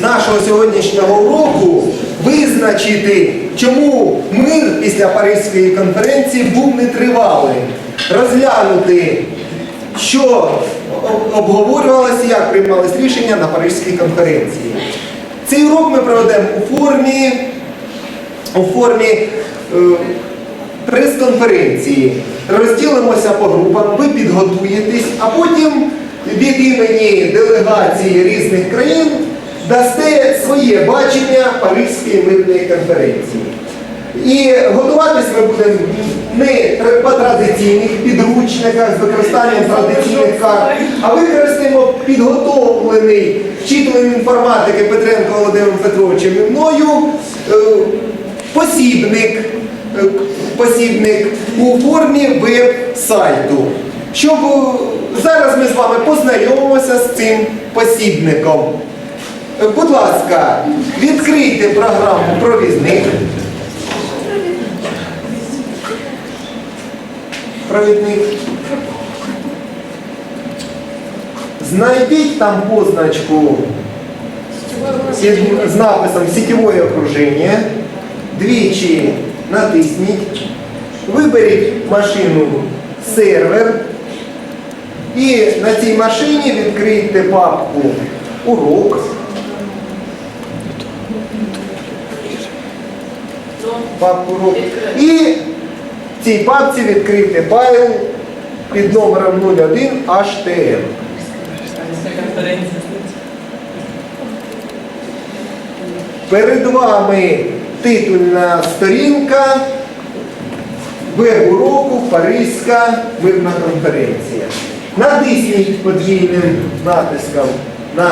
нашого сьогоднішнього уроку визначити, чому мир після Паризької конференції був нетривалий. Розглянути, що обговорювалося, як приймалось рішення на Паризькій конференції. Цей урок ми проведемо у формі, у формі е, прес-конференції. Розділимося по групам, ви підготуєтесь, а потім від імені делегації різних країн дасте своє бачення Паризької мирної конференції. І готуватись ми будемо не по традиційних підручниках з використанням традиційних карт, а використаємо підготовлений вчителем інформатики Петренко Володимиром Петровичем і мною е, посібник, е, посібник у формі веб-сайту. Щоб е, зараз ми з вами познайомимося з цим посібником. Будь ласка, відкрийте програму провізник. Провідник. Знайдіть там позначку з написом сітєве окруження, двічі натисніть, виберіть машину сервер і на цій машині відкрийте папку урок. Папку урок. І цій папці відкрийте файл під номером 01 HTML. Перед вами титульна сторінка веб-уроку Паризька мирна конференція. Натисніть подвійним натиском на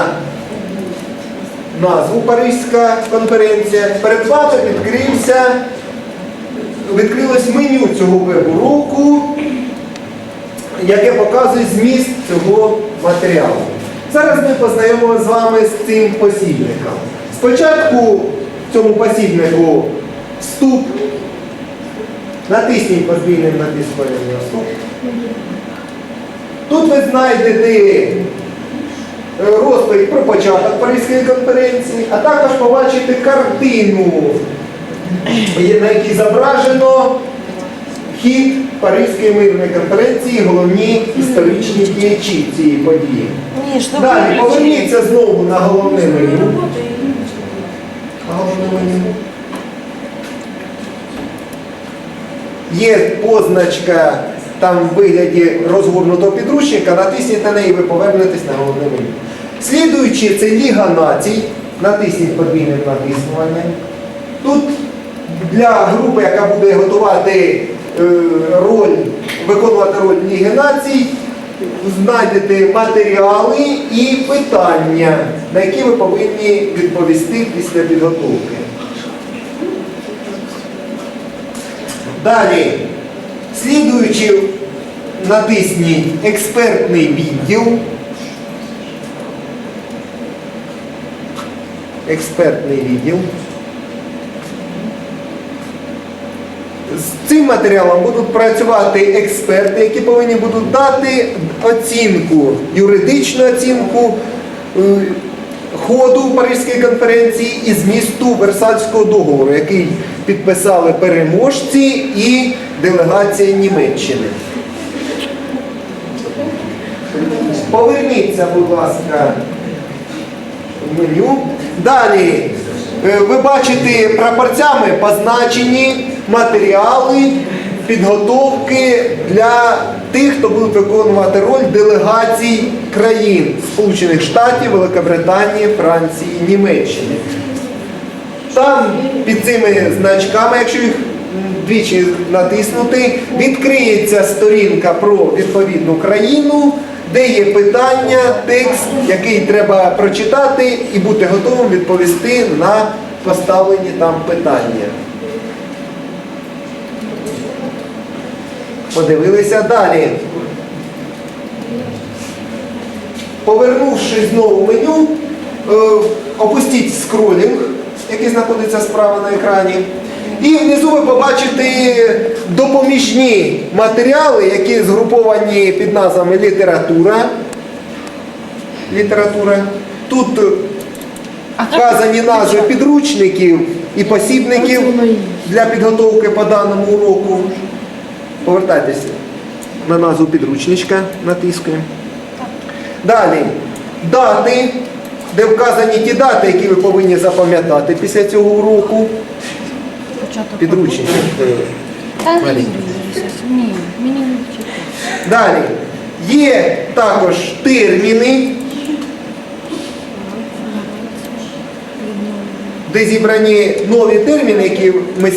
назву Паризька конференція. Перед відкрився, відкрилось меню цього веб-уроку, яке показує зміст цього матеріалу. Зараз ми познайомимося з вами з цим посібником. Спочатку цьому посібнику вступ. Натисніть подвійним натиском на вступ. Тут ви знайдете розповідь про початок Паризької конференції, а також побачите картину, на якій зображено хід Паризької мирної конференції, головні історичні діячі цієї події. Ну Далі поверніться знову на головне меню. На головне меню. Є позначка там в вигляді розгорнутого підручника, натисніть на неї і ви повернетесь на головне меню. Слідуючи, це Ліга націй, натисніть подвійним натиснуванням. Тут для групи, яка буде готувати е, роль, виконувати роль Ліги націй, знайдете матеріали і питання, на які ви повинні відповісти після підготовки. Далі, слідуючи, натисніть експертний відділ. Експертний відділ. З цим матеріалом будуть працювати експерти, які повинні будуть дати оцінку, юридичну оцінку е, ходу Паризької конференції і змісту Версальського договору, який підписали переможці і делегація Німеччини. Поверніться, будь ласка, в меню. Далі е, ви бачите прапорцями позначені матеріали підготовки для тих, хто буде виконувати роль делегацій країн Сполучених Штатів, Великобританії, Франції, Німеччини. Там під цими значками, якщо їх двічі натиснути, відкриється сторінка про відповідну країну, де є питання, текст, який треба прочитати і бути готовим відповісти на поставлені там питання. Подивилися далі. Повернувшись знову в меню, е, опустіть скролінг, який знаходиться справа на екрані. І внизу ви побачите допоміжні матеріали, які згруповані під назвами література. Література. Тут вказані назви підручників і посібників для підготовки по даному уроку. Повертайтеся на назву підручничка, натискуємо. Далі дати, де вказані ті дати, які ви повинні запам'ятати після цього уроку. Початок. Підручник. Та Ні, мені не читати. Далі. Є також терміни, де зібрані нові терміни, які ми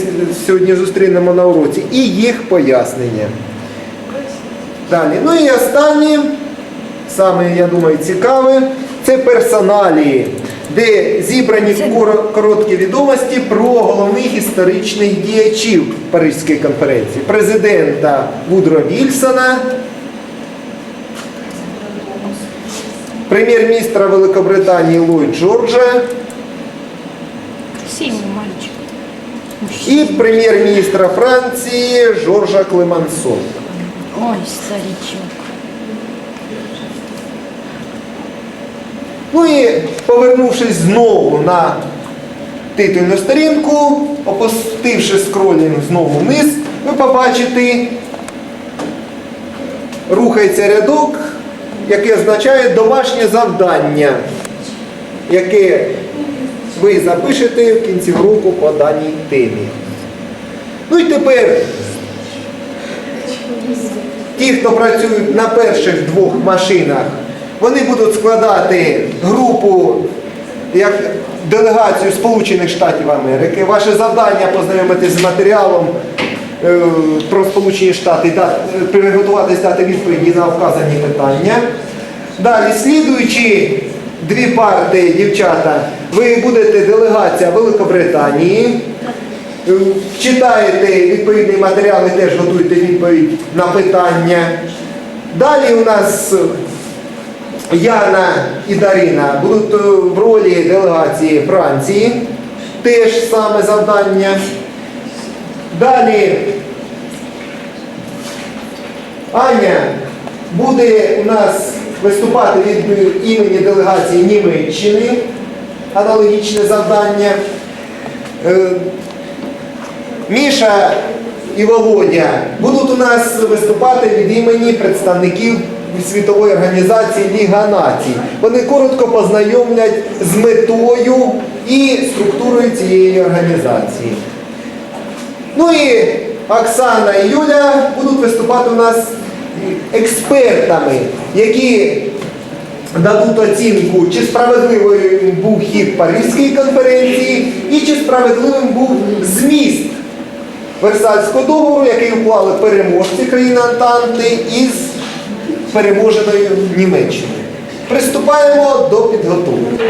сьогодні зустрінемо на уроці, і їх пояснення. Далі. Ну і останнє, саме, я думаю, цікаве, це персоналії, де зібрані короткі відомості про головних історичних діячів Паризької конференції. Президента Вудро Вільсона, прем'єр-міністра Великобританії Ллойд Джорджа і прем'єр-міністра Франції Жоржа Клемансон. Ой, старичок. Ну і повернувшись знову на титульну сторінку, опустивши скролінг знову вниз, ви побачите, рухається рядок, який означає домашнє завдання, яке ви запишете в кінці року по даній темі. Ну і тепер ті, хто працюють на перших двох машинах, вони будуть складати групу як делегацію Сполучених Штатів Америки. Ваше завдання познайомитись з матеріалом е, про Сполучені Штати, дати- приготуватись дати відповіді на вказані питання. Далі, слідуючи дві парти, дівчата, ви будете делегація Великобританії. Е, Читаєте відповідний матеріал і теж готуєте відповідь на питання. Далі у нас Яна і Дарина будуть е, в ролі делегації Франції. Теж саме завдання. Далі Аня буде у нас виступати від імені делегації Німеччини. Аналогічне завдання. Е, Міша і Володя будуть у нас виступати від імені представників світової організації Ліга Націй. Вони коротко познайомлять з метою і структурою цієї організації. Ну і Оксана і Юля будуть виступати у нас експертами, які дадуть оцінку, чи справедливим був хід Паризької конференції і чи справедливим був зміст Версальського договору, який уклали переможці країни Антанти із переможеною Німеччиною. Приступаємо до підготовки.